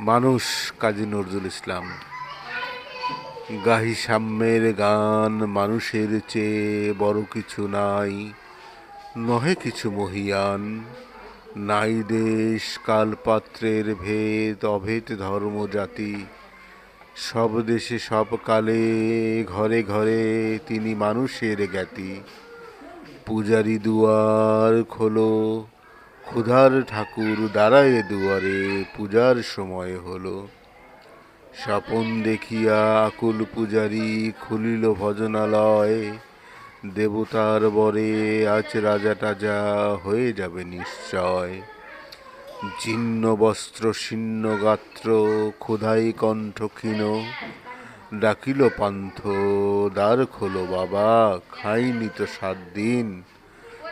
মানুষ কাজী নজরুল ইসলাম। গাহি সাম্যের গান মানুষের চেয়ে বড় কিছু নাই, নহে কিছু মহিয়ান। নাই দেশ কালপাত্রের ভেদ, অভেদ ধর্ম, জাতি। সব দেশে সব কালে, ঘরে ঘরে তিনি মানুষের জ্ঞাতি। পূজারি দুয়ার খোলো ক্ষুধার ঠাকুর দাঁড়ায় দুয়ারে, পূজার সময় হলো। স্বপন দেখিয়া আকুল পূজারি খুলিল ভজনালয়। দেবতার বরে আজ রাজা টাজা হয়ে যাবে নিশ্চয়। জীর্ণ বস্ত্র শীর্ণ গাত্র, ক্ষুধাই কণ্ঠ ক্ষীণ ডাকিল পান্থ, দ্বার খোলো বাবা, খাইনি তো সাত দিন।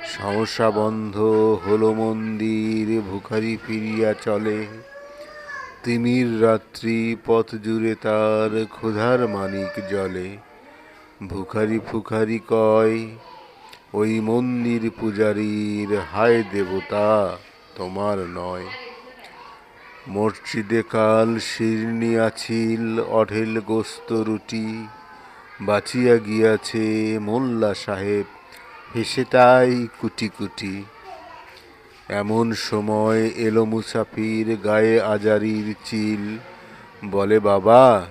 সংসা বন্ধ হলো মন্দির, ভুখারি ফিরিয়া চলে। তিমির রাত্রি পথ জুড়ে তার ক্ষুধার মানিক জলে। ভুখারি ফুখারি কয়, ওই মন্দির পূজারীর হায় দেবতা, তোমার নয়। মসজিদে কাল শিরনি আছিল, অঢেল গোস্ত রুটি। বাঁচিয়া গিয়াছে মোল্লা সাহেব হেসে তাই কুটি কুটি। এমন সময় এলো মুসাফির গায়ে আজারির চিল। বলে, বাবা,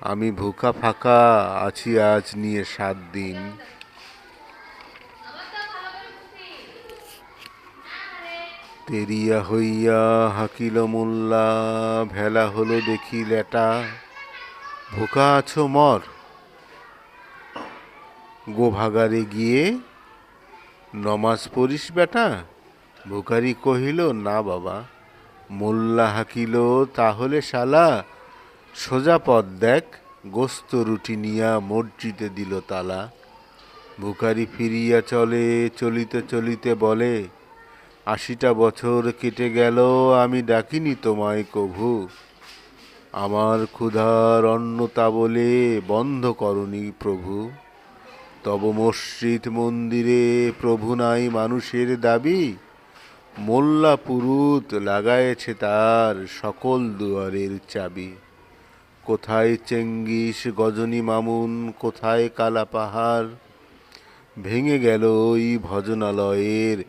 আমি ভুকা ফাঁকা আছি আজ নিয়ে সাত দিন। তেরিয়া হইয়া হাকিল মোল্লা, ভেলা হলো দেখি লেটা। ভুকা আছো মর। গোভাগারে গিয়ে নমাজ পড়িস বেটা? ভুকারি কহিল, না বাবা। মোল্লা হাকিল, তাহলে শালা, সোজা পথ দেখ। গোস্ত রুটি নিয়া মসজিদে দিল তালা। ভুকারি ফিরিয়া চলে, চলিতে চলিতে বলে, আশিটা বছর কেটে গেল, আমি ডাকিনি তোমায় কভু। আমার ক্ষুধার অন্নতা বলে বন্ধ করনি প্রভু। তব মসজিদ মন্দিরে প্রভু নাই মানুষের দাবি। মোল্লা পুরুত লাগায়েছে তার সকল দুয়ারের চাবি। কোথায় চেঙ্গিস গজনী মামুন, কোথায় কালা পাহাড়? ভেঙে গেল ওই ভজনালয়ের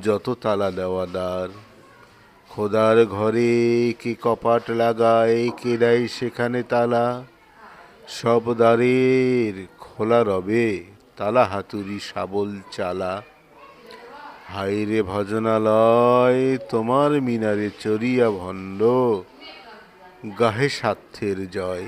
যত তালা দেওয়া দ্বার। খোদার ঘরে কে কপাট লাগায়, কে দেয় সেখানে তালা? সব দ্বারের খোলা রবে। তালা হাতুরি শাবল চালা। হায়রে ভজনালয় তোমার মিনারে চরিয়া ভণ্ড। গাহে স্বার্থের জয়।